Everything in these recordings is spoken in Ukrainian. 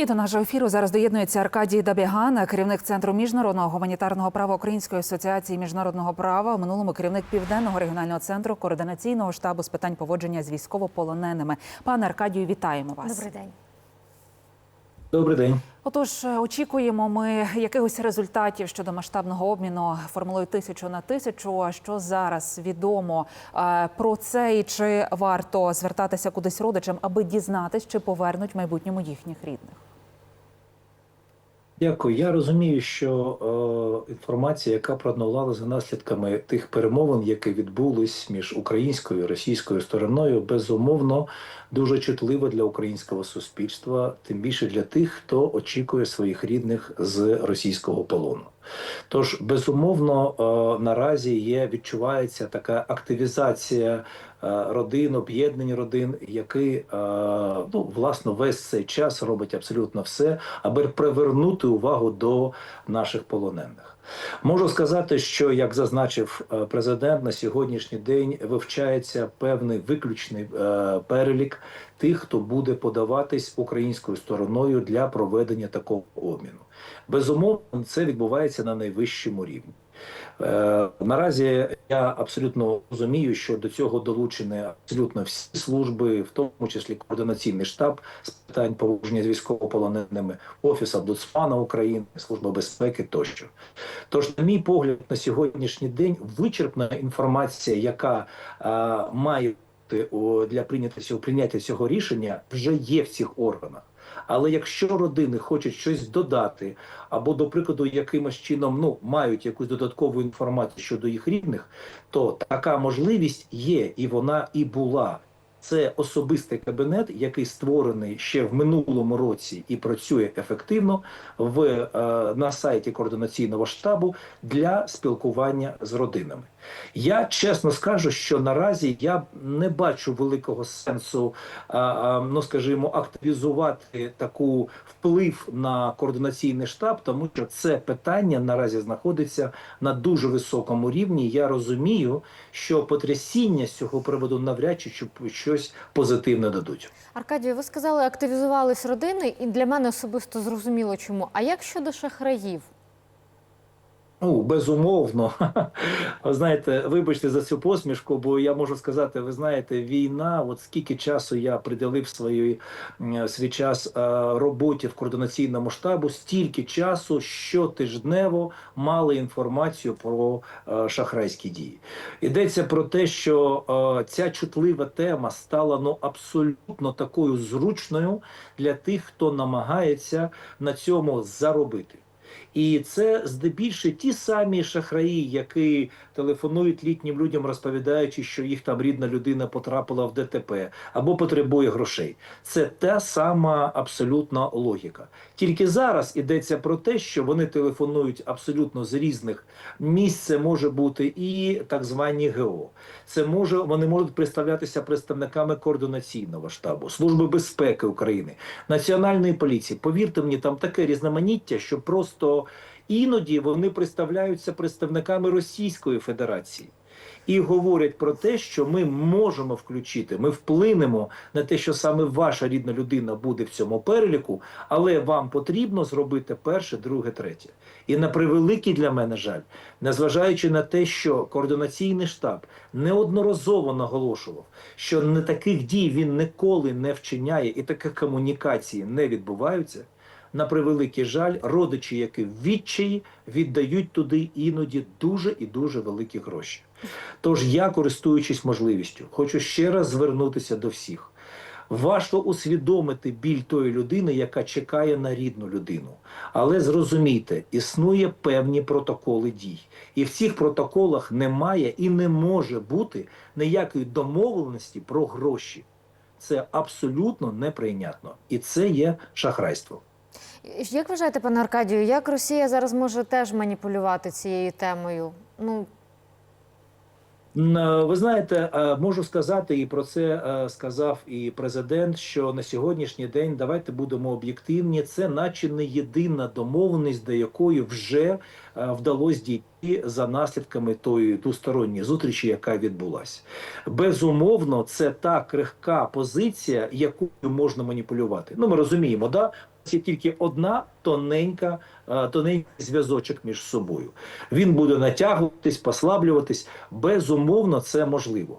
І до нашого ефіру зараз доєднується Аркадій Дабіган, керівник центру міжнародного гуманітарного права Української асоціації міжнародного права. У минулому керівник південного регіонального центру координаційного штабу з питань поводження з військовополоненими. Пане Аркадію, вітаємо вас. Добрий день. Добрий день. Отож, очікуємо ми якихось результатів щодо масштабного обміну формулою тисячу на тисячу. А Що зараз відомо е, про це і чи варто звертатися кудись родичам, аби дізнатись, чи повернуть в майбутньому їхніх рідних? Дякую. Я розумію, що е, інформація, яка проднулала за наслідками тих перемовин, які відбулись між українською і російською стороною, безумовно дуже чутлива для українського суспільства, тим більше для тих, хто очікує своїх рідних з російського полону. Тож, безумовно, е, наразі є відчувається така активізація родин, об'єднань родин, які е, ну власно весь цей час робить абсолютно все, аби привернути увагу до наших полонених. Можу сказати, що як зазначив е, президент, на сьогоднішній день вивчається певний виключний е, перелік тих, хто буде подаватись українською стороною для проведення такого обміну. Безумовно, це відбувається на найвищому рівні. Е, наразі я абсолютно розумію, що до цього долучені абсолютно всі служби, в тому числі координаційний штаб з питань поводження з військовополоненими, офіс Омбудсмана України, служба безпеки тощо. Тож, на мій погляд, на сьогоднішній день вичерпна інформація, яка е, має бути для прийняття цього прийняття цього рішення, вже є в цих органах. Але якщо родини хочуть щось додати, або, до прикладу, якимось чином ну мають якусь додаткову інформацію щодо їх рідних, то така можливість є, і вона і була. Це особистий кабінет, який створений ще в минулому році і працює ефективно в е, на сайті координаційного штабу для спілкування з родинами. Я чесно скажу, що наразі я не бачу великого сенсу, ну скажімо, активізувати таку вплив на координаційний штаб, тому що це питання наразі знаходиться на дуже високому рівні. Я розумію, що потрясіння з цього приводу навряд чи щось позитивне дадуть. Аркадію, ви сказали, активізувались родини, і для мене особисто зрозуміло чому. А як щодо шахраїв? Ну, безумовно. Ви знаєте, вибачте за цю посмішку, бо я можу сказати, ви знаєте, війна, от скільки часу я приділив свої, свій час е, роботі в координаційному штабу, стільки часу щотижнево мали інформацію про е, шахрайські дії. Йдеться про те, що е, ця чутлива тема стала ну абсолютно такою зручною для тих, хто намагається на цьому заробити. І це здебільшого ті самі шахраї, які телефонують літнім людям, розповідаючи, що їх там рідна людина потрапила в ДТП або потребує грошей. Це та сама абсолютна логіка. Тільки зараз йдеться про те, що вони телефонують абсолютно з різних місць. Це може бути і так звані ГО. Це може вони можуть представлятися представниками координаційного штабу, служби безпеки України, національної поліції. Повірте мені, там таке різноманіття, що просто іноді вони представляються представниками Російської Федерації. І говорять про те, що ми можемо включити, ми вплинемо на те, що саме ваша рідна людина буде в цьому переліку, але вам потрібно зробити перше, друге, третє. І на превеликий для мене жаль, незважаючи на те, що координаційний штаб неодноразово наголошував, що не таких дій він ніколи не вчиняє, і таких комунікацій не відбуваються. На превеликий жаль, родичі, які в відчаї, віддають туди іноді дуже і дуже великі гроші. Тож я, користуючись можливістю, хочу ще раз звернутися до всіх. Важко усвідомити біль тої людини, яка чекає на рідну людину. Але зрозумійте, існує певні протоколи дій, і в цих протоколах немає і не може бути ніякої домовленості про гроші. Це абсолютно неприйнятно, і це є шахрайство. Як вважаєте, пане Аркадію, як Росія зараз може теж маніпулювати цією темою? Ну, е, Ви знаєте, е, можу сказати, і про це е, сказав і президент. Що на сьогоднішній день давайте будемо об'єктивні. Це, наче не єдина домовленість, до якої вже вдалося дійти за наслідками тої двосторонньої зустрічі, яка відбулася. Безумовно, це та крихка позиція, якою можна маніпулювати. Ну, ми розуміємо, да є тільки одна тоненька, е, тоненький зв'язочок між собою. Він буде натягуватись, послаблюватись. Безумовно, це можливо.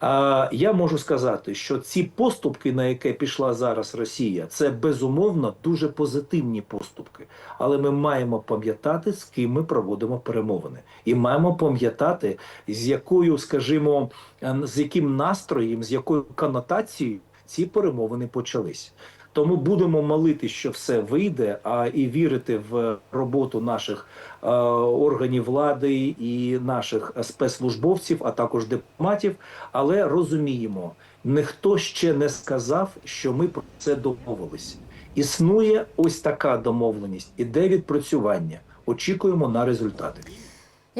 А я можу сказати, що ці поступки, на яке пішла зараз Росія, це безумовно дуже позитивні поступки. Але ми маємо пам'ятати, з ким ми проводимо перемовини, і маємо пам'ятати, з якою, скажімо, е, з яким настроєм, з якою конотацією ці перемовини почались. Тому будемо молити, що все вийде, а і вірити в роботу наших е, органів влади і наших спецслужбовців, а також дипломатів. Але розуміємо, ніхто ще не сказав, що ми про це домовилися. Існує ось така домовленість, іде відпрацювання. Очікуємо на результати.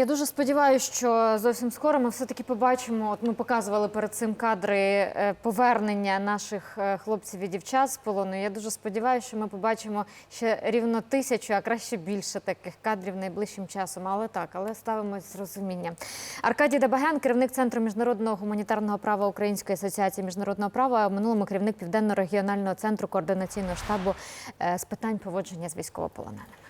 Я дуже сподіваюся, що зовсім скоро ми все-таки побачимо. От ми показували перед цим кадри е, повернення наших е, хлопців і дівчат з полону. Я дуже сподіваюся, що ми побачимо ще рівно тисячу, а краще більше таких кадрів найближчим часом. Але так, але ставимось з розумінням. Аркадій Дабаген, керівник центру міжнародного гуманітарного права Української асоціації міжнародного права, а в минулому керівник південно-регіонального центру координаційного штабу е, з питань поводження з військовополоненими.